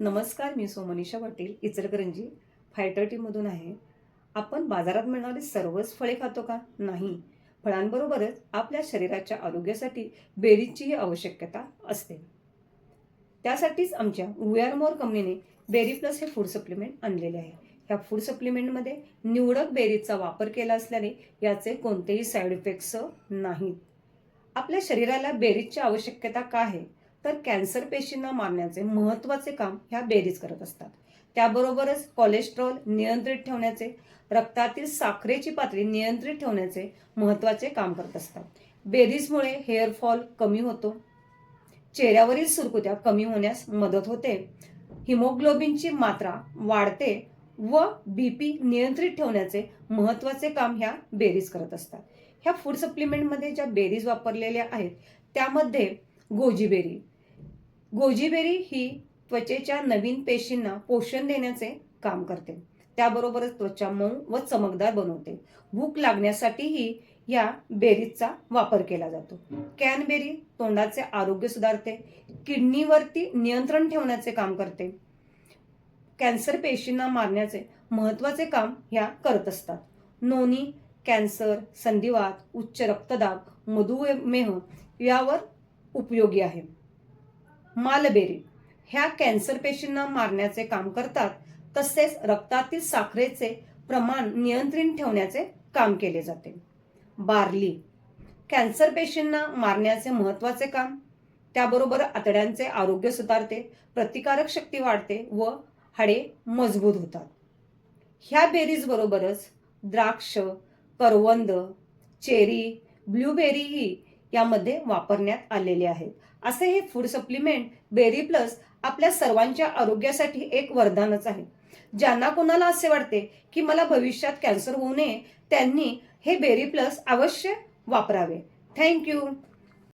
नमस्कार मी सोमनिषा पाटील इचलकरंजी. फायटर टीममधून आहे. आपण बाजारात मिळणारी सर्वच फळे खातो का? नाही. फळांबरोबरच आपल्या शरीराच्या आरोग्यासाठी बेरीजचीही आवश्यकता असते. त्यासाठीच आमच्या वी मोर कंपनीने बेरी प्लस हे फूड सप्लिमेंट आणलेले आहे. ह्या फूड सप्लिमेंटमध्ये निवडक बेरीजचा वापर केला असल्याने याचे कोणतेही साईड इफेक्ट्स नाहीत. आपल्या शरीराला बेरीजची आवश्यकता का आहे? तर कॅन्सर पेशींना मारण्याचे महत्त्वाचे काम ह्या बेरीज करत असतात. त्याबरोबरच कोलेस्ट्रॉल नियंत्रित ठेवण्याचे रक्तातील साखरेची पातळी नियंत्रित ठेवण्याचे महत्त्वाचे काम करत असतात. बेरीजमुळे हेअरफॉल कमी होतो. चेहऱ्यावरील सुरकुत्या कमी होण्यास मदत होते. हिमोग्लोबिनची मात्रा वाढते व बीपी नियंत्रित ठेवण्याचे महत्त्वाचे काम ह्या बेरीज करत असतात. ह्या फूड सप्लिमेंटमध्ये ज्या बेरीज वापरलेल्या आहेत त्यामध्ये गोजीबेरी गोजीबेरी ही त्वचेच्या नवीन पेशींना पोषण देण्याचे काम करते. त्याबरोबरच त्वचा मऊ व चमकदार बनवते. भूक लागण्यासाठीही या बेरीजचा वापर केला जातो. कॅनबेरी तोंडाचे आरोग्य सुधारते किडनीवरती नियंत्रण ठेवण्याचे काम करते कॅन्सर पेशींना मारण्याचे महत्त्वाचे काम ह्या करत असतात. नोनी कॅन्सर संधिवात उच्च रक्तदाब मधुमेह यावर उपयोगी आहे. मालबेरी. ह्या कॅन्सर पेशींना मारण्याचे काम करतात तसेच रक्तातील साखरेचे प्रमाण नियंत्रित ठेवण्याचे काम केले जाते. बार्ली. कॅन्सर पेशींना मारण्याचे महत्त्वाचे काम त्याबरोबर आतड्यांचे आरोग्य सुधारते प्रतिकारक शक्ती वाढते व हाडे मजबूत होतात. ह्या बेरीज बरोबरच द्राक्ष करवंद चेरी ब्लूबेरीही यामध्ये वापरण्यात आलेले आहेत. असे हे फूड सप्लिमेंट बेरी प्लस आपल्या सर्वांच्या आरोग्यासाठी एक वरदानच आहे. ज्यांना कोणाला असे वाटते की मला भविष्यात कॅन्सर होऊ नये त्यांनी हे बेरी प्लस अवश्य वापरावे. थँक्यू